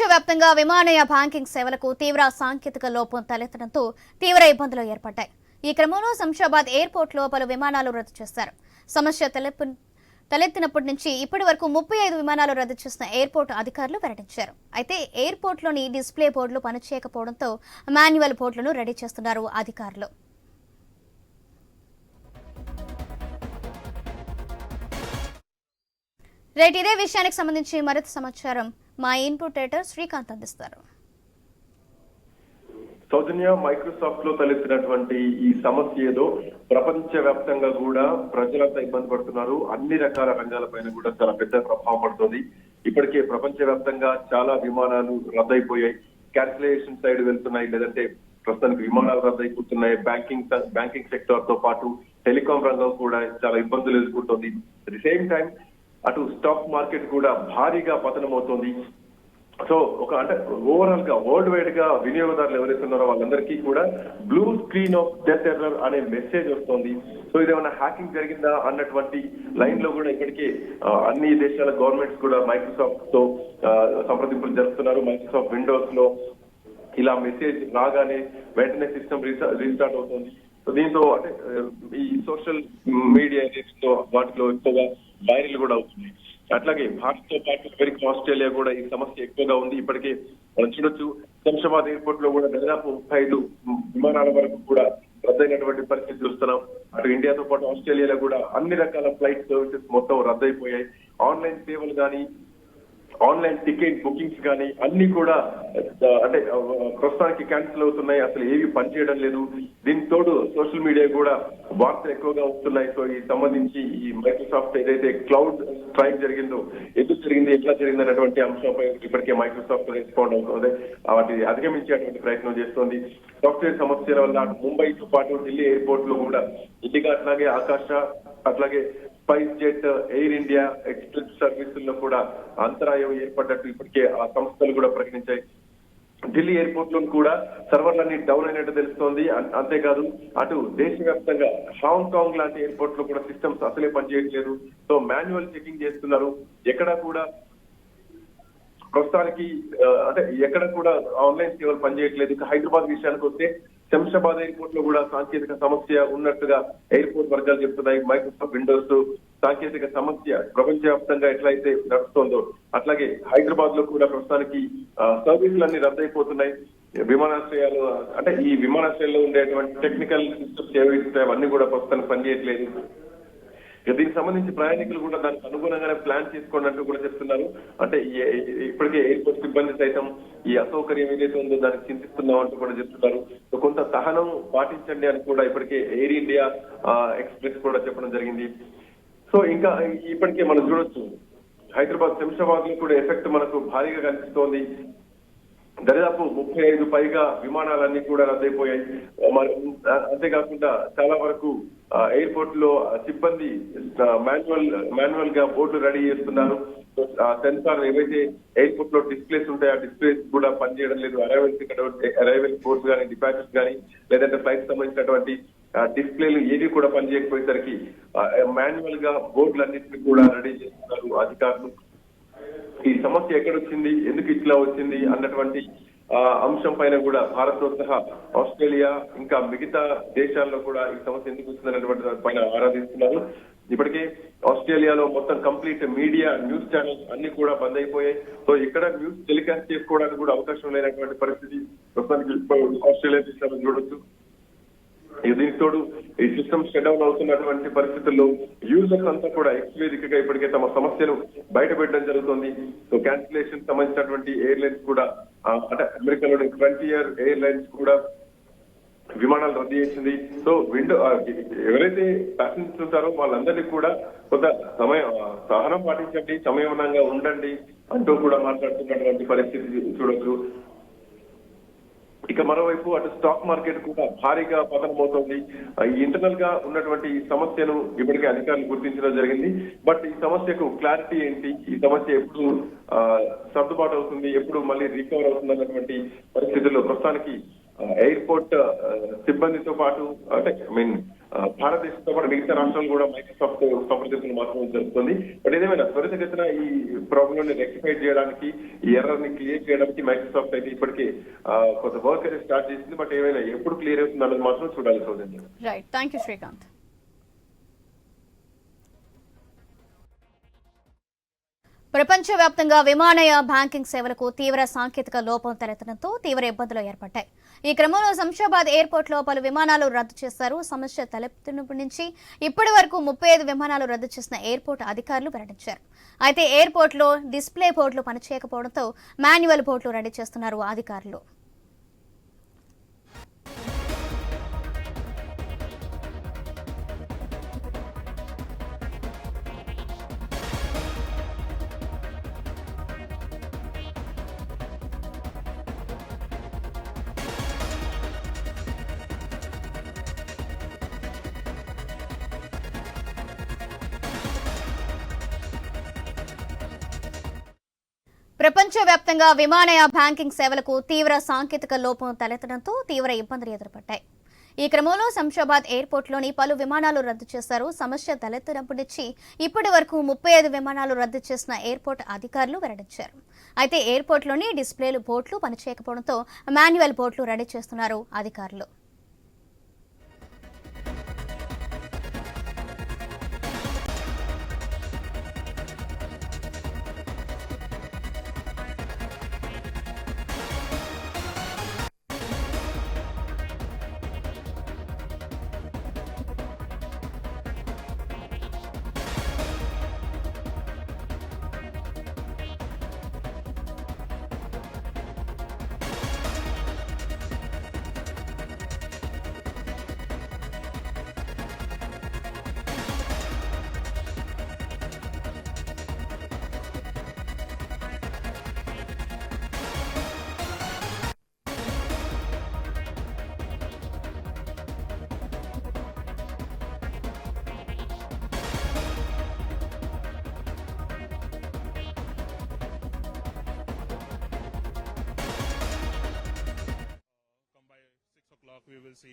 ప్రపంచవ్యాప్తంగా విమానయ బ్యాంకింగ్ సేవలకు తీవ్ర సాంకేతిక లోపం తలెత్తడంతో తీవ్ర ఇబ్బందులు ఏర్పడ్డాయి. ఈ క్రమంలో శంషాబాద్ ఎయిర్పోర్ట్లో పలు విమానాలు రద్దు చేశారు. సమస్య తలెప్పు తలెత్తినప్పటి నుంచి ఇప్పటి వరకు ముప్పై ఐదు విమానాలు రద్దు చేసిన ఎయిర్పోర్ట్ అధికారులు వెల్లడించారు. అయితే ఎయిర్పోర్ట్లోని డిస్ప్లే బోర్డులు పనిచేయకపోవడంతో మాన్యువల్ బోర్డులను రెడీ చేస్తున్నారు అధికారులు. రైట్ ఇదే విషయానికి సంబంధించి మరింత సమాచారం. మా ఇన్పుట్ రేటర్ శ్రీకాంత్ అందిస్తారు. సౌజన్య మైక్రోసాఫ్ట్లో తలెత్తినటువంటి ఈ సమస్య ఏదో ప్రపంచ వ్యాప్తంగా కూడా ప్రజలంతా ఇబ్బంది పడుతున్నారు. అన్ని రకాల రంగాలపైన కూడా చాలా పెద్ద ప్రభావం పడుతుంది. ఇప్పటికే ప్రపంచ వ్యాప్తంగా చాలా విమానాలు రద్దయిపోయాయి. క్యాన్సిలేషన్ సైడ్ వెళ్తున్నాయి. లేదంటే ప్రస్తుతానికి విమానాలు రద్దయిపోతున్నాయి. బ్యాంకింగ్ బ్యాంకింగ్ సెక్టర్తో పాటు టెలికాం రంగం కూడా చాలా ఇబ్బందులు ఎదుర్కొంటుంది. అట్ ది సేమ్ టైం అటు స్టాక్ మార్కెట్ కూడా భారీగా పతనమవుతోంది. సో ఒక అంటే ఓవరాల్గా వరల్డ్ వైడ్గా వినియోగదారులు ఎవరైతే ఉన్నారో వాళ్ళందరికీ కూడా blue screen of death error అనే మెసేజ్ వస్తుంది. సో ఇదేమైనా హ్యాకింగ్ జరిగిందా అన్నటువంటి లైన్లో కూడా ఇప్పటికే అన్ని దేశాల గవర్నమెంట్స్ కూడా మైక్రోసాఫ్ట్తో ఆ, సంప్రదింపులు జరుపుతున్నారు. మైక్రోసాఫ్ట్ విండోస్లో ఇలా మెసేజ్ రాగానే వెంటనే సిస్టమ్ రీస్టార్ట్ అవుతుంది. సో దీంతో అంటే ఈ సోషల్ మీడియా వాటిలో ఎక్కువగా వైరల్ కూడా అవుతున్నాయి. అట్లాగే భారత్తో పాటు అమెరికా ఆస్ట్రేలియా కూడా ఈ సమస్య ఎక్కువగా ఉంది. ఇప్పటికే మనం చూడొచ్చు శంషాబాద్ ఎయిర్పోర్ట్లో కూడా దాదాపు ముప్పై ఐదు విమానాల వరకు కూడా రద్దయినటువంటి పరిస్థితి చూస్తున్నాం. అటు ఇండియాతో పాటు ఆస్ట్రేలియాలో కూడా అన్ని రకాల ఫ్లైట్ సర్వీసెస్ మొత్తం రద్దయిపోయాయి. ఆన్లైన్ సేవలు కానీ ఆన్లైన్ టికెట్ బుకింగ్స్ కానీ అన్ని కూడా అంటే ప్రస్తుతానికి క్యాన్సిల్ అవుతున్నాయి. అసలు ఏవి పనిచేయడం లేదు. దీనికి తోడు సోషల్ మీడియా కూడా వార్తలు ఎక్కువగా వస్తున్నాయి. సో ఈ సంబంధించి ఈ మైక్రోసాఫ్ట్ ఏదైతే క్లౌడ్ స్ట్రైక్ జరిగిందో ఎందుకు జరిగింది ఎట్లా జరిగింది అనేటువంటి అంశంపై ఇప్పటికే మైక్రోసాఫ్ట్ రెస్పాండ్ అవుతుంది. వాటి అధిగమించేటువంటి ప్రయత్నం చేస్తోంది. సాఫ్ట్వేర్ సమస్యల వల్ల ముంబైతో పాటు ఢిల్లీ ఎయిర్పోర్ట్లో కూడా ఇండిగా అట్లాగే ఆకాశ అట్లాగే spice jet Air India Express సర్వీసుల్లో కూడా అంతరాయం ఏర్పడ్డట్టు ఇప్పటికే ఆ సంస్థలు కూడా ప్రకటించాయి. ఢిల్లీ ఎయిర్పోర్ట్లో కూడా సర్వర్లన్నీ డౌన్ అయినట్టు తెలుస్తోంది. అంతేకాదు అటు దేశవ్యాప్తంగా హాంకాంగ్ లాంటి ఎయిర్పోర్ట్లో కూడా సిస్టమ్స్ అసలే పనిచేయట్లేదు. సో మాన్యువల్ చెకింగ్ చేస్తున్నారు. ఎక్కడా కూడా ప్రస్తుతానికి అంటే ఎక్కడ కూడా ఆన్లైన్ సేవలు పనిచేయట్లేదు. ఇక హైదరాబాద్ విషయానికి వస్తే శంషాబాద్ ఎయిర్పోర్ట్లో కూడా సాంకేతిక సమస్య ఉన్నట్టుగా ఎయిర్పోర్ట్ వర్గాలు చెప్తున్నాయి. మైక్రోసాఫ్ట్ విండోస్ సాంకేతిక సమస్య ప్రపంచవ్యాప్తంగా ఎట్లయితే నడుస్తుందో అట్లాగే హైదరాబాద్లో కూడా ప్రస్తుతానికి సర్వీసులన్నీ రద్దయిపోతున్నాయి. విమానాశ్రయాలు అంటే ఈ విమానాశ్రయాల్లో ఉండేటువంటి టెక్నికల్ సిస్టమ్స్ ఏవైతే అవన్నీ కూడా ప్రస్తుతానికి పనిచేయట్లేదు. ఇక దీనికి సంబంధించి ప్రయాణికులు కూడా దానికి అనుగుణంగానే ప్లాన్ చేసుకోండి అంటూ కూడా చెప్తున్నారు. అంటే ఇప్పటికే ఎయిర్పోర్ట్ సిబ్బంది సైతం ఈ అసౌకర్యం ఏదైతే ఉందో దానికి చింతిస్తున్నాం అంటూ కూడా చెప్తున్నారు. కొంత సహనం పాటించండి అని కూడా ఇప్పటికే ఎయిర్ ఇండియా ఆ, ఎక్స్ప్రెస్ కూడా చెప్పడం జరిగింది. సో ఇంకా ఇప్పటికే మనం చూడొచ్చు. హైదరాబాద్ శంషాబాద్లో కూడా ఎఫెక్ట్ మనకు భారీగా కనిపిస్తోంది. దరిదాపు ముప్పై ఐదు పైగా విమానాలన్నీ కూడా రద్దయిపోయాయి. మరి అంతేకాకుండా చాలా వరకు ఎయిర్పోర్ట్లో సిబ్బంది మాన్యువల్ మాన్యువల్గా బోర్డులు రెడీ చేస్తున్నారు. సెన్సార్ ఏవైతే ఎయిర్పోర్ట్లో డిస్ప్లేస్ ఉంటాయో ఆ డిస్ప్లేస్ కూడా పనిచేయడం లేదు. అరైవల్స్ అరైవల్ కోర్స్ కానీ డిపాచర్స్ కానీ లేదంటే ఫ్లైట్ సంబంధించినటువంటి డిస్ప్లేలు ఏవి కూడా పనిచేయకపోయేసరికి మాన్యువల్గా బోర్డులన్నింటినీ కూడా రెడీ చేస్తున్నారు అధికారులు. ఈ సమస్య ఎక్కడొచ్చింది? ఎందుకు ఇట్లా వచ్చింది? అన్నటువంటి ఆ, అంశం పైన కూడా భారత్ సహా ఆస్ట్రేలియా ఇంకా మిగతా దేశాల్లో కూడా ఈ సమస్య ఎందుకు వచ్చింది అనేటువంటి పైన ఆరాధిస్తున్నారు. ఇప్పటికే ఆస్ట్రేలియాలో మొత్తం కంప్లీట్ మీడియా న్యూస్ ఛానల్స్ అన్ని కూడా బంద్ అయిపోయాయి. సో ఇక్కడ న్యూస్ టెలికాస్ట్ చేసుకోవడానికి కూడా అవకాశం లేనటువంటి పరిస్థితి ప్రస్తుతానికి ఆస్ట్రేలియా దేశాలను చూడొచ్చు. దీనికి తోడు ఈ సిస్టమ్ షట్ డౌన్ అవుతున్నటువంటి పరిస్థితుల్లో యూజర్స్ అంతా కూడా ఎక్స్వేదికగా ఇప్పటికే తమ సమస్యను బయటపెట్టడం జరుగుతుంది. సో క్యాన్సిలేషన్ సంబంధించినటువంటి ఎయిర్లైన్స్ కూడా అంటే అమెరికాలోని ఫ్రంటియర్ ఎయిర్లైన్స్ కూడా విమానాలు రద్దు చేసింది. సో విండో ఎవరైతే ప్యాసింజర్స్ ఉంటారో వాళ్ళందరినీ కూడా కొంత సమయం సహనం పాటించండి సమయవనంగా ఉండండి అంటూ కూడా మాట్లాడుతున్నటువంటి పరిస్థితి చూడొచ్చు. ఇక మరోవైపు అటు స్టాక్ మార్కెట్ కూడా భారీగా పతనమవుతోంది. ఇంటర్నల్గా ఉన్నటువంటి సమస్యను ఇప్పటికే అధికారులు గుర్తించడం జరిగింది. బట్ ఈ సమస్యకు క్లారిటీ ఏంటి? ఈ సమస్య ఎప్పుడు ఆ, సర్దుబాటు అవుతుంది? ఎప్పుడు మళ్ళీ రికవర్ అవుతుంది అన్నటువంటి పరిస్థితుల్లో ప్రస్తుతానికి ఎయిర్పోర్ట్ సిబ్బందితో పాటు అంటే ఐ మీన్ భారతదేశంతో పాటు మిగతా రాష్ట్రాలు కూడా మైక్రోసాఫ్ట్ సంప్రదింపులు మాత్రం జరుగుతుంది బట్ ఏదేమైనా త్వరితగతిన ఈ ప్రాబ్లమ్ని రెక్టిఫై చేయడానికి ఈ ఎర్రర్ని క్లియర్ చేయడానికి మైక్రోసాఫ్ట్ అయితే ఇప్పటికే కొంత వర్క్ అయితే స్టార్ట్ చేసింది. బట్ ఏమైనా ఎప్పుడు క్లియర్ అవుతుంది అన్నది మాత్రం చూడాలి Soujanya. Right thank you Srikanth ప్రపంచవ్యాప్తంగా విమానయ బ్యాంకింగ్ సేవలకు తీవ్ర సాంకేతిక లోపం తలెత్తడంతో తీవ్ర ఇబ్బందులు ఏర్పడ్డాయి. ఈ క్రమంలో శంషాబాద్ ఎయిర్పోర్ట్లో పలు విమానాలు రద్దు చేశారు. సమస్య తలెత్తినప్పటి నుంచి ఇప్పటి వరకు ముప్పై ఐదు విమానాలు రద్దు చేసిన ఎయిర్పోర్ట్ అధికారులు వెల్లడించారు. అయితే ఎయిర్పోర్ట్లో డిస్ప్లే బోర్డులు పనిచేయకపోవడంతో మాన్యువల్ బోర్డులు రెడీ చేస్తున్నారు అధికారులు. ప్రపంచవ్యాప్తంగా విమానయ బ్యాంకింగ్ సేవలకు తీవ్ర సాంకేతిక లోపం తలెత్తడంతో తీవ్ర ఇబ్బందులు ఎదురుపడ్డాయి. ఈ క్రమంలో శంషాబాద్ ఎయిర్పోర్ట్లోని పలు విమానాలు రద్దు చేశారు. సమస్య తలెత్తినప్పటి నుంచి ఇప్పటి వరకు ముప్పై ఐదు విమానాలు రద్దు చేసిన ఎయిర్పోర్ట్ అధికారులు వెల్లడించారు. అయితే ఎయిర్పోర్ట్లోని డిస్ప్లేలు బోట్లు పనిచేయకపోవడంతో మాన్యువల్ బోట్లు రెడీ చేస్తున్నారు అధికారులు.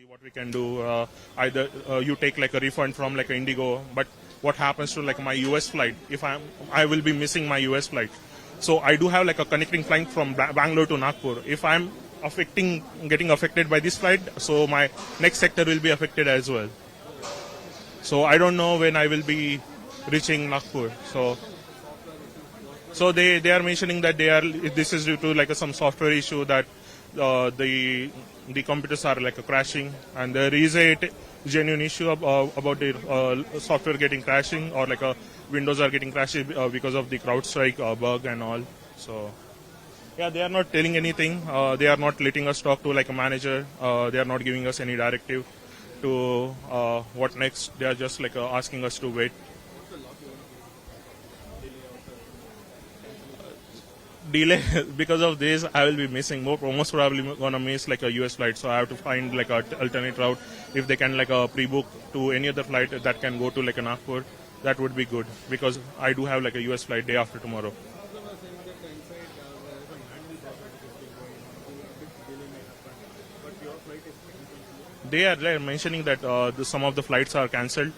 What we can do uh, either uh, you take like a refund from like indigo but what happens to like my us flight if i'm i will be missing my us flight. So i do have like a connecting flight from Ba- bangalore to nagpur. If i'm affecting getting affected by this flight so my next sector will be affected as well. So i don't know when i will be reaching nagpur. So so they, they are mentioning that they are this is due to like some software issue that uh, the the computers are like crashing and there is a genuine issue uh, about the uh, software getting crashing or like a Windows are getting crashing uh, because of the CrowdStrike uh, bug and all. So yeah, they are not telling anything. Uh, they are not letting us talk to like a manager. Uh, they are not giving us any directive to uh, what next. They are just like uh, asking us to wait. Delay because of this i will be missing. More most probably gonna miss like a us flight. So i have to find like a alternate route. If they can like a pre-book to any other flight that can go to like a nagpur that would be good. Because i do have like a us flight day after tomorrow. They are they're mentioning that uh, the, some of the flights are cancelled.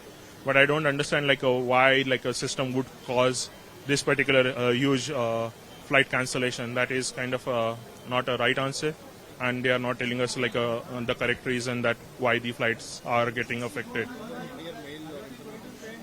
But i don't understand like uh, why like a system would cause this particular uh, huge uh, flight cancellation that is kind of uh, not a right answer and they are not telling us like uh, the correct reason that why the flights are getting affected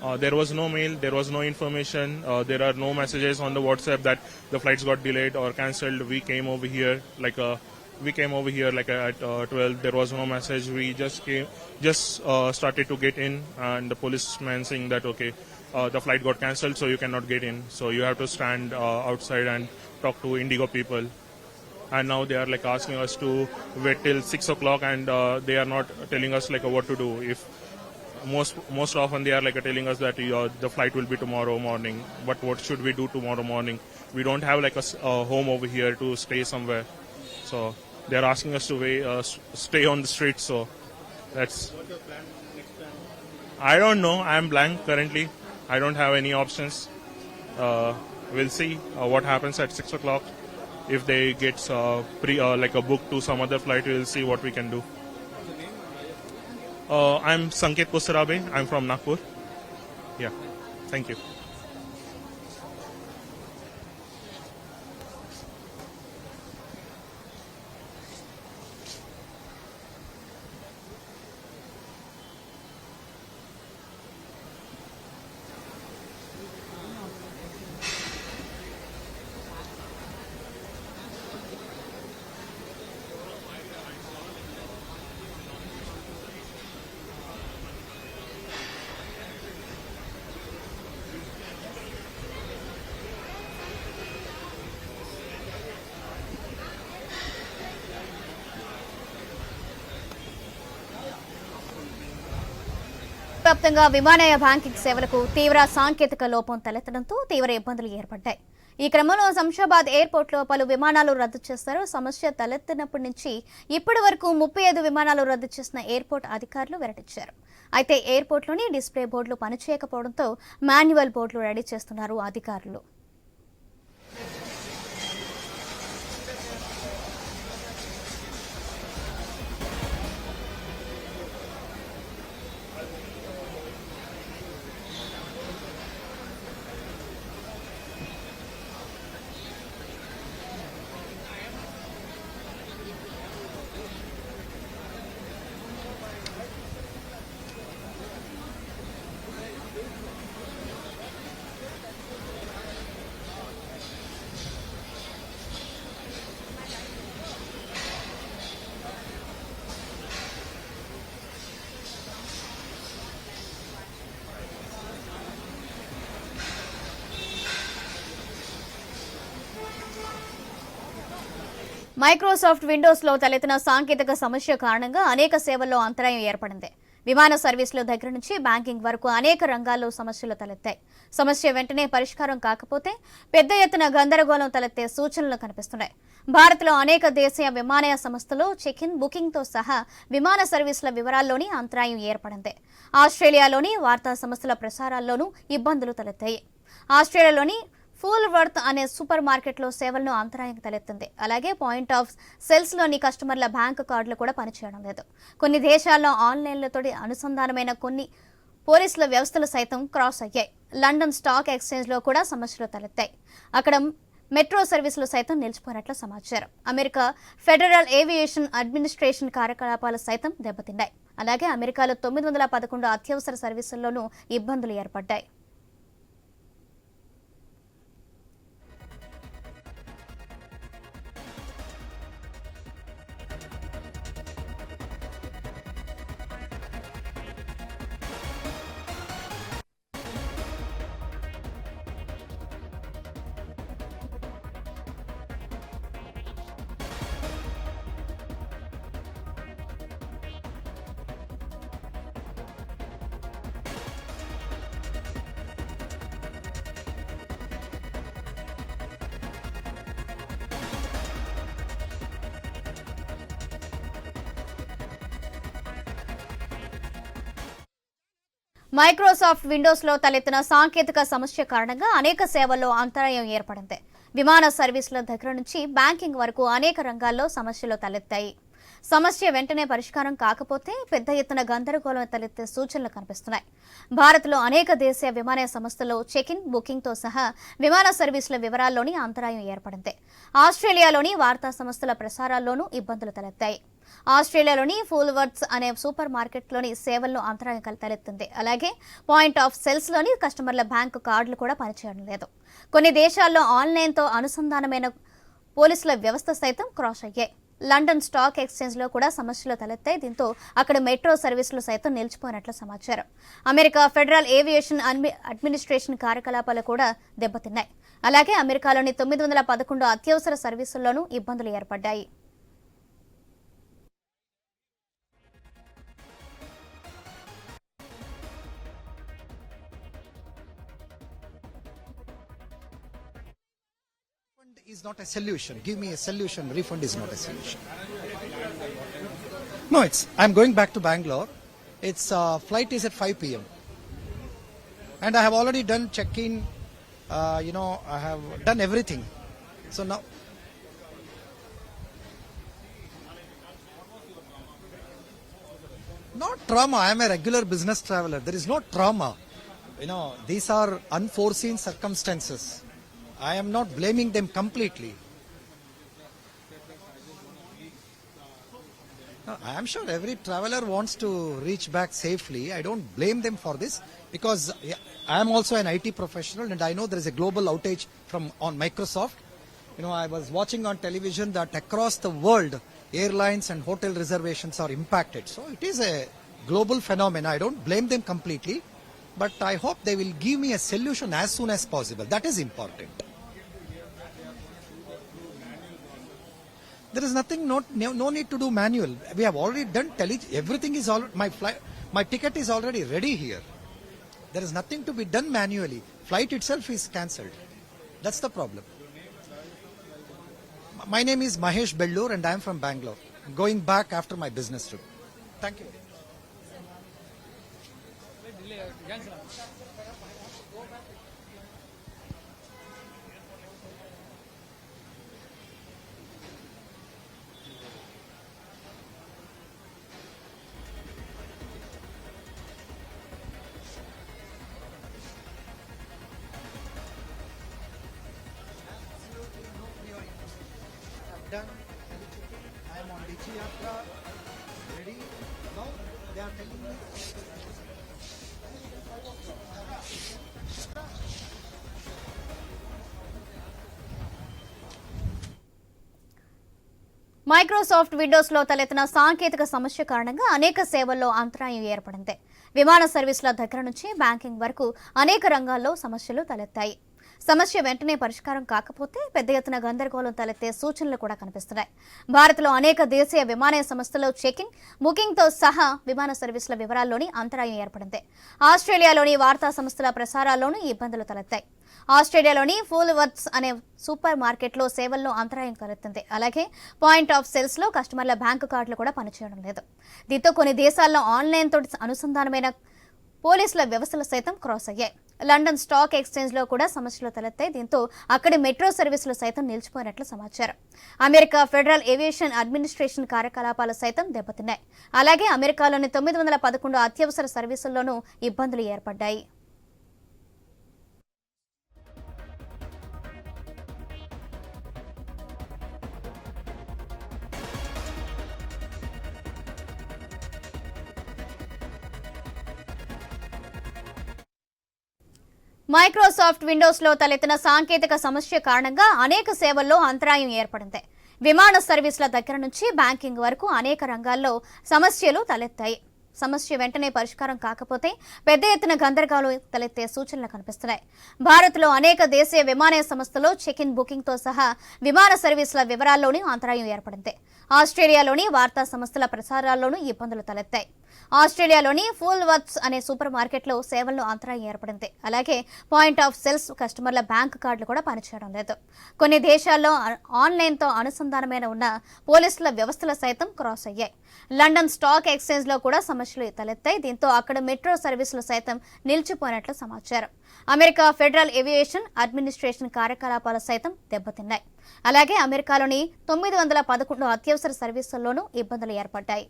uh, there was no mail, there was no information, uh, there are no messages on the WhatsApp that the flights got delayed or cancelled. We came over here like uh, we came over here like at uh, 12. There was no message. We just came, just uh, started to get in, and the policeman saying that okay, uh, the flight got cancelled, so you cannot get in. So you have to stand uh, outside and talk to Indigo people. And now they are like asking us to wait till six o'clock, and uh, they are not telling us like what to do. If most most often they are like telling us that uh, the flight will be tomorrow morning but what should we do tomorrow morning we don't have like a, a home over here to stay somewhere so they are asking us to wait, uh, stay on the street so that's What's your plan? i don't know i'm blank currently i don't have any options uh, we'll see uh, what happens at 6 o'clock if they get uh, pre uh, like a book to some other flight we'll see what we can do Uh, I'm Sanket Kusarabe. I'm from Nagpur. Yeah. Thank you. వ్యాప్తంగా విమానయ banking సేవలకు తీవ్ర సాంకేతిక లోపం తలెత్తడంతో తీవ్ర ఇబ్బందులు ఏర్పడ్డాయి. ఈ క్రమంలో శంషాబాద్ ఎయిర్పోర్ట్లో పలు విమానాలు రద్దు చేస్తారు. సమస్య తలెత్తినప్పటి నుంచి ఇప్పటి వరకు ముప్పై ఐదు విమానాలు రద్దు చేసిన ఎయిర్పోర్ట్ అధికారులు వెల్లడించారు. అయితే ఎయిర్పోర్ట్లోని డిస్ప్లే బోర్డులు పనిచేయకపోవడంతో మాన్యువల్ బోర్డులు రెడీ చేస్తున్నారు అధికారులు. మైక్రోసాఫ్ట్ విండోస్లో తలెత్తిన సాంకేతిక సమస్య కారణంగా అనేక సేవల్లో అంతరాయం ఏర్పడింది. విమాన సర్వీసుల దగ్గర నుంచి బ్యాంకింగ్ వరకు అనేక రంగాల్లో సమస్యలు తలెత్తాయి. సమస్య వెంటనే పరిష్కారం కాకపోతే పెద్ద ఎత్తున గందరగోళం తలెత్తే సూచనలు కనిపిస్తున్నాయి. భారత్లో అనేక దేశీయ విమానయ సంస్థలు చెక్ ఇన్ బుకింగ్తో సహా విమాన సర్వీసుల వివరాల్లోని అంతరాయం ఏర్పడింది. ఆస్ట్రేలియాలోని వార్తా సంస్థల ప్రసారాల్లోనూ ఇబ్బందులు తలెత్తాయి. ఆస్ట్రేలియాలోని ఫుల్ వర్త్ అనే సూపర్ మార్కెట్లో సేవలను అంతరాయం తలెత్తింది. అలాగే పాయింట్ ఆఫ్ సెల్స్లోని కస్టమర్ల బ్యాంకు కార్డులు కూడా పనిచేయడం లేదు. కొన్ని దేశాల్లో ఆన్లైన్లతో అనుసంధానమైన కొన్ని పోలీసుల వ్యవస్థలు సైతం క్రాస్ అయ్యాయి. లండన్ స్టాక్ ఎక్స్చేంజ్లో కూడా సమస్యలు తలెత్తాయి. అక్కడ మెట్రో సర్వీసులు సైతం నిలిచిపోయినట్లు సమాచారం. అమెరికా ఫెడరల్ ఏవియేషన్ అడ్మినిస్ట్రేషన్ కార్యకలాపాలు సైతం దెబ్బతిన్నాయి. అలాగే అమెరికాలో తొమ్మిది వందల పదకొండు అత్యవసర సర్వీసుల్లోనూ ఇబ్బందులు ఏర్పడ్డాయి. మైక్రోసాఫ్ట్ విండోస్లో తలెత్తిన సాంకేతిక సమస్య కారణంగా అనేక సేవల్లో అంతరాయం ఏర్పడింది. విమాన సర్వీసుల దగ్గర నుంచి బ్యాంకింగ్ వరకు అనేక రంగాల్లో సమస్యలు తలెత్తాయి. సమస్య వెంటనే పరిష్కారం కాకపోతే పెద్ద ఎత్తున గందరగోళం తలెత్తే సూచనలు కనిపిస్తున్నాయి. భారత్లో అనేక దేశీయ విమానయ సంస్థల్లో చెకిన్ బుకింగ్తో సహా విమాన సర్వీసుల వివరాల్లోని అంతరాయం ఏర్పడింది. ఆస్ట్రేలియాలోని వార్తా సంస్థల ప్రసారాల్లోనూ ఇబ్బందులు తలెత్తాయి. ఆస్ట్రేలియాలోని ఫూల్వర్డ్స్ అనే సూపర్ మార్కెట్లోని సేవల్లో అంతరాయం తలెత్తింది. అలాగే పాయింట్ ఆఫ్ సెల్స్లోని కస్టమర్ల బ్యాంకు కార్డులు కూడా పనిచేయడం లేదు. కొన్ని దేశాల్లో ఆన్లైన్తో అనుసంధానమైన పోలీసుల వ్యవస్థ సైతం క్రాష్ అయ్యాయి లండన్ స్టాక్ ఎక్స్చేంజ్లో కూడా సమస్యలు తలెత్తాయి దీంతో అక్కడ మెట్రో సర్వీసులు సైతం నిలిచిపోయినట్లు సమాచారం. America federal aviation admin- administration కార్యకలాపాలు కూడా దెబ్బతిన్నాయి. అలాగే అమెరికాలోని తొమ్మిది వందల పదకొండు అత్యవసర సర్వీసుల్లోనూ ఇబ్బందులు ఏర్పడ్డాయి. Not a solution. Give me a solution. Refund is not a solution. No, it's. I'm going back to Bangalore. Its uh, flight is at 5 p.m. And I have already done check-in. Uh, you know, I have done everything. So now. Not trauma. I am a regular business traveler. There is no trauma. You know, these are unforeseen circumstances. I am not blaming them completely. I am sure every traveler wants to reach back safely. I don't blame them for this because I am also an IT professional and I know there is a global outage from on Microsoft. You know, I was watching on television that across the world, airlines and hotel reservations are impacted. So it is a global phenomenon. I don't blame them completely, but I hope they will give me a solution as soon as possible. That is important. There is nothing, not, no, need to do manual. We have already done tele, everything is all, my flight, my ticket is already ready here. There is nothing to be done manually. Flight itself is cancelled. That's the problem. My name is Mahesh Bellur and I am from Bangalore. I'm going back after my business trip. Thank you. Microsoft విండోస్లో తలెత్తిన సాంకేతిక సమస్య కారణంగా అనేక సేవల్లో అంతరాయం ఏర్పడింది. విమాన సర్వీసుల దగ్గర నుంచి బ్యాంకింగ్ వరకు అనేక రంగాల్లో సమస్యలు తలెత్తాయి. సమస్య వెంటనే పరిష్కారం కాకపోతే పెద్ద ఎత్తున గందరగోళం తలెత్తే సూచనలు కూడా కనిపిస్తున్నాయి. భారత్లో అనేక దేశీయ విమానయ సంస్థలు చెకింగ్ బుకింగ్తో సహా విమాన సర్వీసుల వివరాల్లోని అంతరాయం ఏర్పడింది. ఆస్ట్రేలియాలోని వార్తా సంస్థల ప్రసారాల్లోనూ ఇబ్బందులు తలెత్తాయి. ఆస్ట్రేలియాలోని ఫూల్ వర్త్స్ అనే సూపర్ మార్కెట్లో సేవల్లో అంతరాయం కలుగుతుంది. అలాగే పాయింట్ ఆఫ్ సేల్స్లో కస్టమర్ల బ్యాంకు కార్డులు కూడా పనిచేయడం లేదు. దీంతో కొన్ని దేశాల్లో ఆన్లైన్ తోటి అనుసంధానమైన పోలీసుల వ్యవస్థలు సైతం క్రాస్ అయ్యాయి. లండన్ స్టాక్ ఎక్స్చేంజ్లో కూడా సమస్యలు తలెత్తాయి. దీంతో అక్కడి మెట్రో సర్వీసులు సైతం నిలిచిపోయినట్లు సమాచారం. అమెరికా ఫెడరల్ ఏవియేషన్ అడ్మినిస్ట్రేషన్ కార్యకలాపాలు సైతం దెబ్బతిన్నాయి. అలాగే అమెరికాలోని తొమ్మిది వందల పదకొండు అత్యవసర సర్వీసుల్లోనూ ఇబ్బందులు ఏర్పడ్డాయి. మైక్రోసాఫ్ట్ విండోస్లో తలెత్తిన సాంకేతిక సమస్య కారణంగా అనేక సేవల్లో అంతరాయం ఏర్పడింది. విమాన సర్వీసుల దగ్గర నుంచి బ్యాంకింగ్ వరకు అనేక రంగాల్లో సమస్యలు తలెత్తాయి. సమస్య వెంటనే పరిష్కారం కాకపోతే పెద్ద ఎత్తున గందరగోళం తలెత్తే సూచనలు కనిపిస్తున్నాయి. భారత్లో అనేక దేశీయ విమానయ సంస్థలు చెక్ ఇన్ బుకింగ్తో సహా విమాన సర్వీసుల వివరాల్లోనూ అంతరాయం ఏర్పడింది. ఆస్ట్రేలియాలోని వార్తా సంస్థల ప్రసారాల్లోనూ ఇబ్బందులు తలెత్తాయి. ఆస్ట్రేలియాలోని ఫుల్ వర్త్స్ అనే సూపర్ మార్కెట్లో సేవల్లో అంతరాయం ఏర్పడింది. అలాగే పాయింట్ ఆఫ్ సెల్స్ కస్టమర్ల బ్యాంక్ కార్డులు కూడా పనిచేయడం లేదు. కొన్ని దేశాల్లో ఆన్లైన్తో అనుసంధానమైన ఉన్న పోలీసుల వ్యవస్థలు సైతం క్రాస్ అయ్యాయి. లండన్ స్టాక్ ఎక్స్చేంజ్లో కూడా సమస్యలు తలెత్తాయి. దీంతో అక్కడ మెట్రో సర్వీసులు సైతం నిలిచిపోయినట్లు సమాచారం. అమెరికా ఫెడరల్ ఏవియేషన్ అడ్మినిస్ట్రేషన్ కార్యకలాపాలు సైతం దెబ్బతిన్నాయి. అలాగే అమెరికాలోని తొమ్మిది వందల పదకొండు అత్యవసర సర్వీసుల్లోనూ ఇబ్బందులు ఏర్పడ్డాయి.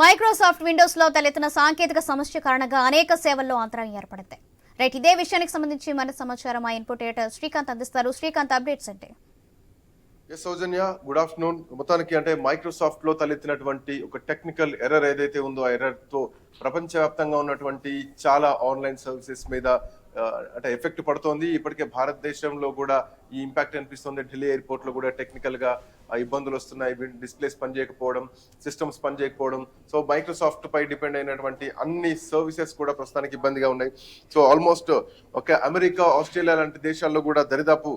మైక్రోసాఫ్ట్ విండోస్లో తలెత్తిన సాంకేతిక సమస్య కారణంగా అనేక సేవల్లో అంతరాయం ఏర్పడింది. రైట్ ఇదే విషయానికి సంబంధించి మన సమాచారం మా ఇన్పుట్ ఎడిటర్ శ్రీకాంత్ అందిస్తారు. శ్రీకాంత్ అప్డేట్స్ అంటే? ఎస్ సౌజన్య గుడ్ ఆఫ్టర్నూన్ మొత్తానికి అంటే మైక్రోసాఫ్ట్లో తలెత్తినటువంటి ఒక టెక్నికల్ ఎర్రర్ ఏదైతే ఉందో ఆ ఎర్రర్తో ప్రపంచవ్యాప్తంగా ఉన్నటువంటి చాలా ఆన్లైన్ సర్వీసెస్ మీద అంటే ఎఫెక్ట్ పడుతోంది. ఇప్పటికే భారతదేశంలో కూడా ఈ ఇంపాక్ట్ అనిపిస్తుంది. ఢిల్లీ ఎయిర్పోర్ట్లో కూడా టెక్నికల్గా ఇబ్బందులు వస్తున్నాయి. డిస్ప్లేస్ పనిచేయకపోవడం సిస్టమ్స్ పనిచేయకపోవడం. సో మైక్రోసాఫ్ట్ పై డిపెండ్ అయినటువంటి అన్ని సర్వీసెస్ కూడా ప్రస్తుతానికి ఇబ్బందిగా ఉన్నాయి. సో ఆల్మోస్ట్ ఒక అమెరికా ఆస్ట్రేలియా లాంటి దేశాల్లో కూడా దరిదాపు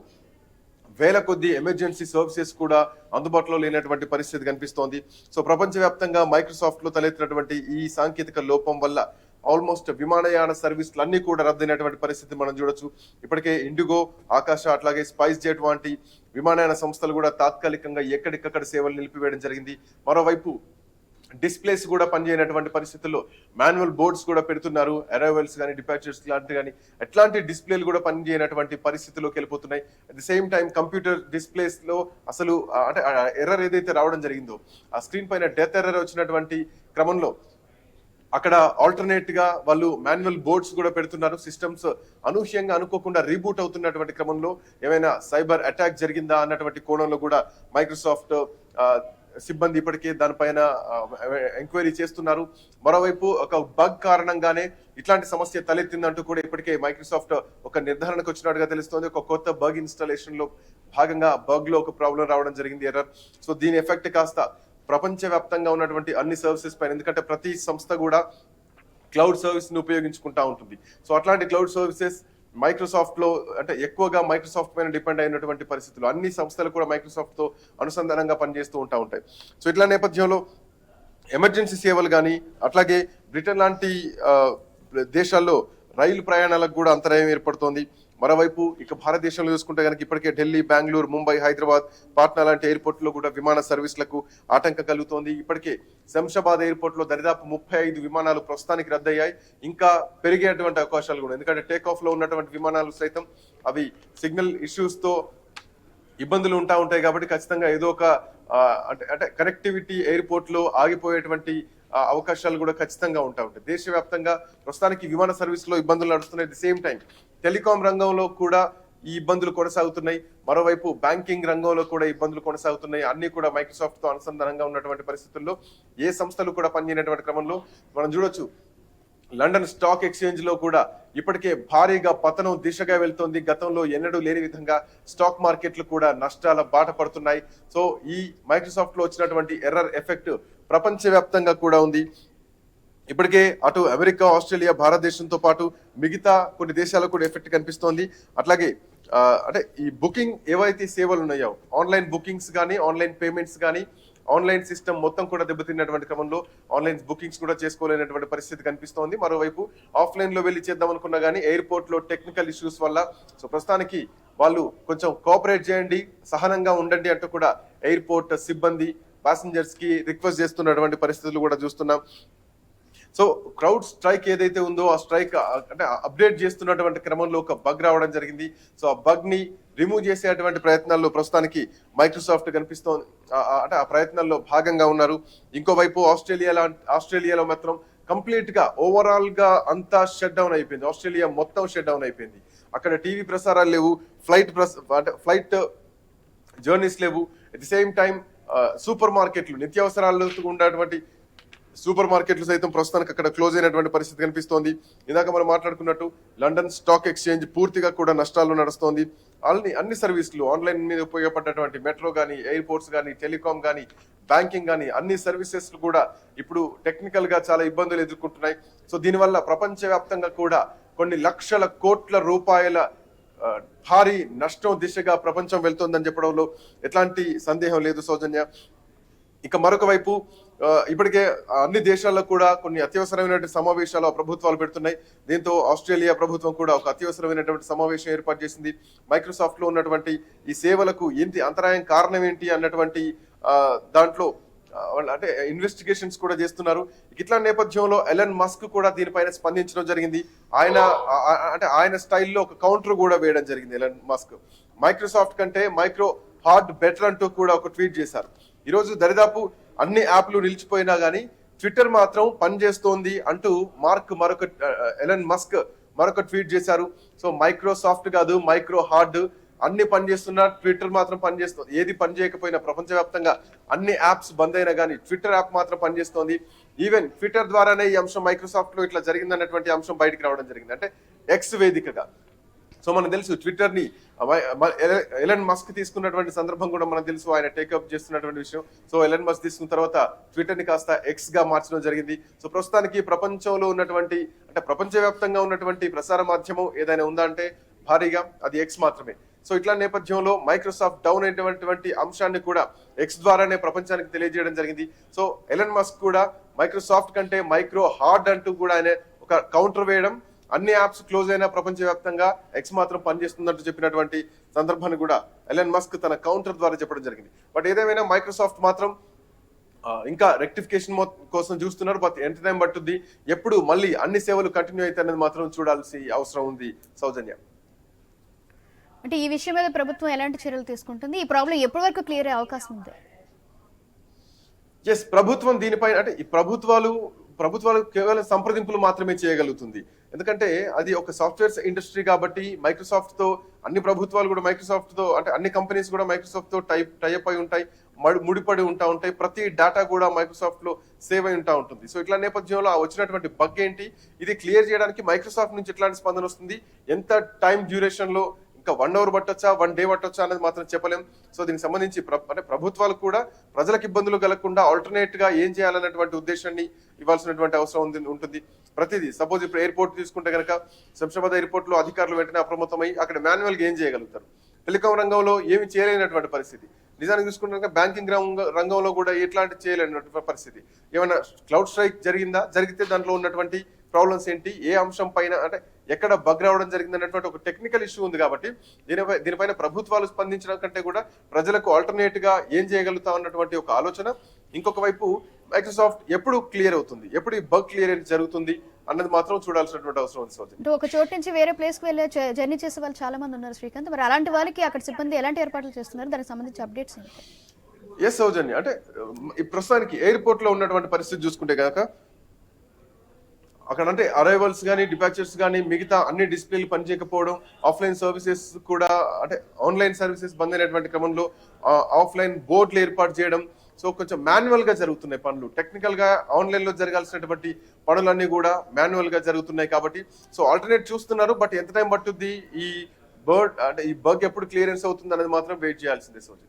వేల కొద్ది ఎమర్జెన్సీ సర్వీసెస్ కూడా అందుబాటులో లేనటువంటి పరిస్థితి కనిపిస్తోంది. సో ప్రపంచవ్యాప్తంగా మైక్రోసాఫ్ట్లో తలెత్తినటువంటి ఈ సాంకేతిక లోపం వల్ల ఆల్మోస్ట్ విమానయాన సర్వీసులు అన్ని కూడా రద్దయినటువంటి పరిస్థితి మనం చూడొచ్చు. ఇప్పటికే ఇండిగో ఆకాశ అట్లాగే స్పైస్ జెట్ వంటి విమానయాన సంస్థలు కూడా తాత్కాలికంగా ఎక్కడికక్కడ సేవలు నిలిపివేయడం జరిగింది. మరోవైపు డిస్ప్లేస్ కూడా పనిచేయనటువంటి పరిస్థితుల్లో మాన్యువల్ బోర్డ్స్ కూడా పెడుతున్నారు. అరైవల్స్ కానీ డిపార్చర్స్ లాంటి కానీ ఎట్లాంటి డిస్ప్లేలు కూడా పనిచేయనటువంటి పరిస్థితిలోకి వెళ్ళిపోతున్నాయి. At the same time computer డిస్ప్లేస్లో అసలు అంటే ఎర్రర్ ఏదైతే రావడం జరిగిందో ఆ స్క్రీన్ పైన డెత్ ఎర్రర్ వచ్చినటువంటి క్రమంలో అక్కడ ఆల్టర్నేట్గా వాళ్ళు మాన్యువల్ బోర్డ్స్ కూడా పెడుతున్నారు. సిస్టమ్స్ అనూహ్యంగా అనుకోకుండా రీబూట్ అవుతున్నటువంటి క్రమంలో ఏమైనా సైబర్ అటాక్ జరిగిందా అన్నటువంటి కోణంలో కూడా మైక్రోసాఫ్ట్ సిబ్బంది ఇప్పటికే దానిపైన ఎంక్వైరీ చేస్తున్నారు. మరోవైపు ఒక బగ్ కారణంగానే ఇట్లాంటి సమస్య తలెత్తిందంటూ కూడా ఇప్పటికే మైక్రోసాఫ్ట్ ఒక నిర్ధారణకు వచ్చినట్టుగా తెలుస్తోంది. ఒక కొత్త బగ్ ఇన్స్టాలేషన్లో భాగంగా బగ్లో ఒక ప్రాబ్లం రావడం జరిగింది ఎర్రర్ సో దీని ఎఫెక్ట్ కాస్త ప్రపంచవ్యాప్తంగా ఉన్నటువంటి అన్ని సర్వీసెస్ పైన ఎందుకంటే ప్రతి సంస్థ కూడా క్లౌడ్ సర్వీస్ని ఉపయోగించుకుంటా ఉంటుంది. సో అట్లాంటి క్లౌడ్ సర్వీసెస్ మైక్రోసాఫ్ట్లో అంటే ఎక్కువగా మైక్రోసాఫ్ట్ పైన డిపెండ్ అయినటువంటి పరిస్థితులు. అన్ని సంస్థలు కూడా మైక్రోసాఫ్ట్తో అనుసంధానంగా పనిచేస్తూ ఉంటా ఉంటాయి. సో ఇట్లా నేపథ్యంలో ఎమర్జెన్సీ సేవలు కానీ అట్లాగే బ్రిటన్ లాంటి దేశాల్లో రైలు ప్రయాణాలకు కూడా అంతరాయం ఏర్పడుతోంది. మరోవైపు ఇక భారతదేశంలో చూసుకుంటే కనుక ఇప్పటికే ఢిల్లీ బెంగళూరు ముంబై హైదరాబాద్ పాట్నా లాంటి ఎయిర్పోర్ట్లో కూడా విమాన సర్వీసులకు ఆటంకం కలుగుతోంది. ఇప్పటికే శంషాబాద్ ఎయిర్పోర్ట్లో దరిదాపు ముప్పై ఐదు విమానాలు ప్రస్తుతానికి రద్దయ్యాయి. ఇంకా పెరిగేటువంటి అవకాశాలు కూడా. ఎందుకంటే టేక్ ఆఫ్లో ఉన్నటువంటి విమానాలు సైతం అవి సిగ్నల్ ఇష్యూస్తో ఇబ్బందులు ఉంటా ఉంటాయి కాబట్టి ఖచ్చితంగా ఏదో ఒక అంటే అంటే కనెక్టివిటీ ఎయిర్పోర్ట్లో ఆగిపోయేటువంటి అవకాశాలు కూడా ఖచ్చితంగా ఉంటా ఉంటాయి. దేశవ్యాప్తంగా ప్రస్తుతానికి విమాన సర్వీసులో ఇబ్బందులు నడుస్తున్నాయి. ది సేమ్ టైం టెలికాం రంగంలో కూడా ఈ ఇబ్బందులు కొనసాగుతున్నాయి. మరోవైపు బ్యాంకింగ్ రంగంలో కూడా ఇబ్బందులు కొనసాగుతున్నాయి. అన్ని కూడా మైక్రోసాఫ్ట్తో అనుసంధానంగా ఉన్నటువంటి పరిస్థితుల్లో ఏ సంస్థలు కూడా పనిచేయనటువంటి క్రమంలో మనం చూడొచ్చు. లండన్ స్టాక్ ఎక్స్చేంజ్లో కూడా ఇప్పటికే భారీగా పతనం దిశగా వెళ్తోంది. గతంలో ఎన్నడూ లేని విధంగా స్టాక్ మార్కెట్లు కూడా నష్టాల బాట పడుతున్నాయి. సో ఈ మైక్రోసాఫ్ట్లో వచ్చినటువంటి ఎర్రర్ ఎఫెక్ట్ ప్రపంచవ్యాప్తంగా కూడా ఉంది. ఇప్పటికే అటు అమెరికా ఆస్ట్రేలియా భారతదేశంతో పాటు మిగతా కొన్ని దేశాలకు కూడా ఎఫెక్ట్ కనిపిస్తోంది. అట్లాగే అంటే ఈ బుకింగ్ ఏవైతే సేవలు ఉన్నాయో ఆన్లైన్ బుకింగ్స్ కానీ ఆన్లైన్ పేమెంట్స్ కానీ ఆన్లైన్ సిస్టమ్ మొత్తం కూడా దెబ్బతిన్నటువంటి క్రమంలో ఆన్లైన్ బుకింగ్స్ కూడా చేసుకోలేనటువంటి పరిస్థితి కనిపిస్తోంది. మరోవైపు ఆఫ్లైన్లో వెళ్ళి చేద్దాం అనుకున్నా కానీ ఎయిర్పోర్ట్లో టెక్నికల్ ఇష్యూస్ వల్ల సో ప్రస్తుతానికి వాళ్ళు కొంచెం కోఆపరేట్ చేయండి సహనంగా ఉండండి అంటూ కూడా ఎయిర్పోర్ట్ సిబ్బంది ప్యాసింజర్స్కి రిక్వెస్ట్ చేస్తున్నటువంటి పరిస్థితులు కూడా చూస్తున్నాం. సో క్రౌడ్ స్ట్రైక్ ఏదైతే ఉందో ఆ స్ట్రైక్ అంటే అప్డేట్ చేస్తున్నటువంటి క్రమంలో ఒక బగ్ రావడం జరిగింది. సో ఆ బగ్ని రిమూవ్ చేసేటువంటి ప్రయత్నాల్లో ప్రస్తుతానికి మైక్రోసాఫ్ట్ కనిపిస్తోంది. ఆ- అంటే ఆ ప్రయత్నాల్లో భాగంగా ఉన్నారు. ఇంకోవైపు ఆస్ట్రేలియా లాంటి ఆస్ట్రేలియాలో మాత్రం కంప్లీట్గా ఓవరాల్గా అంతా షట్ డౌన్ అయిపోయింది. ఆస్ట్రేలియా మొత్తం షట్ డౌన్ అయిపోయింది. అక్కడ టీవీ ప్రసారాలు లేవు ఫ్లైట్ అంటే ఫ్లైట్ జర్నీస్ లేవు. At the same time super మార్కెట్లు నిత్యావసరాలు ఉన్నటువంటి సూపర్ మార్కెట్లు సైతం ప్రస్తుతానికి అక్కడ క్లోజ్ అయినటువంటి పరిస్థితి కనిపిస్తోంది. ఇందాక మనం మాట్లాడుకున్నట్టు లండన్ స్టాక్ ఎక్స్చేంజ్ పూర్తిగా కూడా నష్టాల్లో నడుస్తోంది. అన్ని అన్ని సర్వీసులు ఆన్లైన్ మీద ఉపయోగపడ్డటువంటి మెట్రో కానీ ఎయిర్పోర్ట్స్ కానీ టెలికాం కానీ బ్యాంకింగ్ కానీ అన్ని సర్వీసెస్ కూడా ఇప్పుడు టెక్నికల్గా చాలా ఇబ్బందులు ఎదుర్కొంటున్నాయి. సో దీనివల్ల ప్రపంచవ్యాప్తంగా కూడా కొన్ని లక్షల కోట్ల రూపాయల భారీ నష్టం దిశగా ప్రపంచం వెళ్తోందని చెప్పడంలో ఎట్లాంటి సందేహం లేదు సౌజన్య. ఇక మరొక వైపు ఇప్పటికే అన్ని దేశాల్లో కూడా కొన్ని అత్యవసరమైనటువంటి సమావేశాలు ప్రభుత్వాలు పెడుతున్నాయి. దీంతో ఆస్ట్రేలియా ప్రభుత్వం కూడా ఒక అత్యవసరమైనటువంటి సమావేశం ఏర్పాటు చేసింది. మైక్రోసాఫ్ట్లో ఉన్నటువంటి ఈ సేవలకు ఏంటి అంతరాయం కారణం ఏంటి అన్నటువంటి దాంట్లో వాళ్ళు అంటే ఇన్వెస్టిగేషన్స్ కూడా చేస్తున్నారు. ఇట్లా నేపథ్యంలో ఎలన్ మస్క్ కూడా దీనిపైన స్పందించడం జరిగింది. ఆయన అంటే ఆయన స్టైల్లో ఒక కౌంటర్ కూడా వేయడం జరిగింది ఎలన్ మస్క్. మైక్రోసాఫ్ట్ కంటే మైక్రో హార్డ్ బెటర్ అంటూ కూడా ఒక ట్వీట్ చేశారు. ఈరోజు దరిదాపు అన్ని యాప్లు నిలిచిపోయినా కానీ ట్విట్టర్ మాత్రం పనిచేస్తోంది అంటూ మార్క్ మరొక ఎలన్ మస్క్ మరొక ట్వీట్ చేశారు. సో మైక్రోసాఫ్ట్ కాదు మైక్రో హార్డ్ అన్ని పనిచేస్తున్నా ట్విట్టర్ మాత్రం పనిచేస్తుంది ఏది పని చేయకపోయినా ప్రపంచవ్యాప్తంగా అన్ని యాప్స్ బంద్ అయినా కానీ ట్విట్టర్ యాప్ మాత్రం పనిచేస్తోంది ఈవెన్ ట్విట్టర్ ద్వారానే ఈ అంశం మైక్రోసాఫ్ట్లో ఇట్లా జరిగిందన్నటువంటి అంశం బయటికి రావడం జరిగింది. అంటే ఎక్స్ వేదికగా. సో మనకు తెలుసు ట్విట్టర్ని ఎలన్ మస్క్ తీసుకున్నటువంటి సందర్భం కూడా మనకు తెలుసు ఆయన టేకప్ చేస్తున్నటువంటి విషయం. సో ఎలన్ మస్క్ తీసుకున్న తర్వాత ట్విట్టర్ని కాస్త ఎక్స్గా మార్చడం జరిగింది. సో ప్రస్తుతానికి ప్రపంచంలో ఉన్నటువంటి అంటే ప్రపంచవ్యాప్తంగా ఉన్నటువంటి ప్రసార మాధ్యమం ఏదైనా ఉందా అంటే భారీగా అది ఎక్స్ మాత్రమే. సో ఇట్లా నేపథ్యంలో మైక్రోసాఫ్ట్ డౌన్ అయినటువంటి అంశాన్ని కూడా ఎక్స్ ద్వారానే ప్రపంచానికి తెలియజేయడం జరిగింది. సో ఎలన్ మస్క్ కూడా మైక్రోసాఫ్ట్ కంటే మైక్రో హార్డ్ అంటూ కూడా ఆయన ఒక కౌంటర్ వేయడం అన్ని యాప్స్ క్లోజ్ అయినా ప్రపంచవ్యాప్తంగా ఎక్స్ మాత్రం పనిచేస్తుందంటూ చెప్పినటువంటి సందర్భాన్ని కూడా ఎలన్ మస్క్ తన కౌంటర్ ద్వారా చెప్పడం జరిగింది. బట్ ఏదేమైనా మైక్రోసాఫ్ట్ మాత్రం ఇంకా రెక్టిఫికేషన్ కోసం చూస్తున్నారు. బట్ ఎంత టైం పట్టుద్ది. ఎప్పుడు మళ్ళీ అన్ని సేవలు కంటిన్యూ అయితే అనేది మాత్రం చూడాల్సి అవసరం ఉంది సౌజన్య. అంటే ఈ విషయం మీద ప్రభుత్వం ఎలాంటి చర్యలు తీసుకుంటుంది? ఈ ప్రాబ్లం ఎప్పటి వరకు క్లియర్ అయ్యే అవకాశం ఉంది? ఎస్ ప్రభుత్వం దీనిపైన అంటే ఈ ప్రభుత్వాలు ప్రభుత్వాలు కేవలం సంప్రదింపులు మాత్రమే చేయగలుగుతుంది. ఎందుకంటే అది ఒక సాఫ్ట్వేర్ ఇండస్ట్రీ కాబట్టి మైక్రోసాఫ్ట్తో అన్ని ప్రభుత్వాలు కూడా మైక్రోసాఫ్ట్తో అంటే అన్ని కంపెనీస్ కూడా మైక్రోసాఫ్ట్తో టైప్ టైప్ అయి ఉంటాయి మడు- ముడిపడి ఉంటా ఉంటాయి ప్రతి డేటా కూడా మైక్రోసాఫ్ట్లో సేవ్ అయి ఉంటా ఉంటుంది. సో ఇట్లా నేపథ్యంలో వచ్చినటువంటి బగ్ ఏంటి? ఇది క్లియర్ చేయడానికి మైక్రోసాఫ్ట్ నుంచి ఎట్లాంటి స్పందన వస్తుంది? ఎంత టైం డ్యూరేషన్లో ఇంకా వన్ అవర్ పట్టొచ్చా? వన్ డే పట్టొచ్చా అనేది మాత్రం చెప్పలేం. సో దీనికి సంబంధించి ప్ర- అంటే ప్రభుత్వాలు కూడా ప్రజలకు ఇబ్బందులు కలగకుండా ఆల్టర్నేట్గా ఏం చేయాలన్నటువంటి ఉద్దేశాన్ని ఇవ్వాల్సినటువంటి అవసరం ఉంది ఉంటుంది. ప్రతిదీ సపోజ్ ఇప్పుడు ఎయిర్పోర్ట్ తీసుకుంటే కనుక శంషాబాద్ ఎయిర్పోర్ట్లో అధికారులు వెంటనే అప్రమత్తమై అక్కడ మాన్యువల్గా ఏం చేయగలుగుతారు? టెలికాం రంగంలో ఏమి చేయలేనటువంటి పరిస్థితి. నిజానికి చూసుకుంటే కనుక బ్యాంకింగ్ రంగ- రంగంలో కూడా ఎట్లాంటి చేయలేనటువంటి పరిస్థితి. ఏమైనా క్లౌడ్ స్ట్రైక్ జరిగిందా? జరిగితే దాంట్లో ఉన్నటువంటి ప్రాబ్లమ్స్ ఏంటి? ఏ అంశం పైన అంటే ఎక్కడ బగ్ రావడం జరిగింది అన్నటువంటి ఒక టెక్నికల్ ఇష్యూ ఉంది కాబట్టి దీనిపై దీనిపైన ప్రభుత్వాలు స్పందించడం కంటే కూడా ప్రజలకు ఆల్టర్నేట్గా ఏం చేయగలుగుతాం అన్నటువంటి ఒక ఆలోచన. ఇంకొక వైపు మైక్రోసాఫ్ట్ ఎప్పుడు క్లియర్ అవుతుంది? ఎప్పుడు ఈ బగ్ క్లియర్ జరుగుతుంది? అన్నది మాత్రం చూడాల్సినటువంటి అవసరం ఉంది ఒక చోటు నుంచి వేరే ప్లేస్కి వెళ్ళే జ- జర్నీ చేసే వాళ్ళు చాలా మంది ఉన్నారు శ్రీకాంత్. మరి అలాంటి వాళ్ళకి అక్కడ సిబ్బంది ఎలాంటి ఏర్పాట్లు చేస్తున్నారు? దానికి సంబంధించి అప్డేట్స్ ఎస్ సౌజన్య. అంటే ప్రస్తుతానికి ఎయిర్పోర్ట్లో ఉన్నటువంటి పరిస్థితి చూసుకుంటే కనుక అక్కడ అంటే అరైవల్స్ కానీ డిపాచర్స్ కానీ మిగతా అన్ని డిస్ప్లేలు పనిచేయకపోవడం ఆఫ్లైన్ సర్వీసెస్ కూడా అంటే ఆన్లైన్ సర్వీసెస్ బంద్ అయినటువంటి క్రమంలో ఆఫ్లైన్ బోర్డులు ఏర్పాటు చేయడం. సో కొంచెం మాన్యువల్గా జరుగుతున్నాయి పనులు. టెక్నికల్గా ఆన్లైన్లో జరగాల్సినటువంటి పనులన్నీ కూడా మాన్యువల్గా జరుగుతున్నాయి కాబట్టి సో ఆల్టర్నేట్ చూస్తున్నారు బట్ ఎంత టైం పట్టుద్ది? ఈ బర్డ్ అంటే ఈ బగ్ ఎప్పుడు క్లియరెన్స్ అవుతుంది అనేది మాత్రం వెయిట్ చేయాల్సిందే సోజీ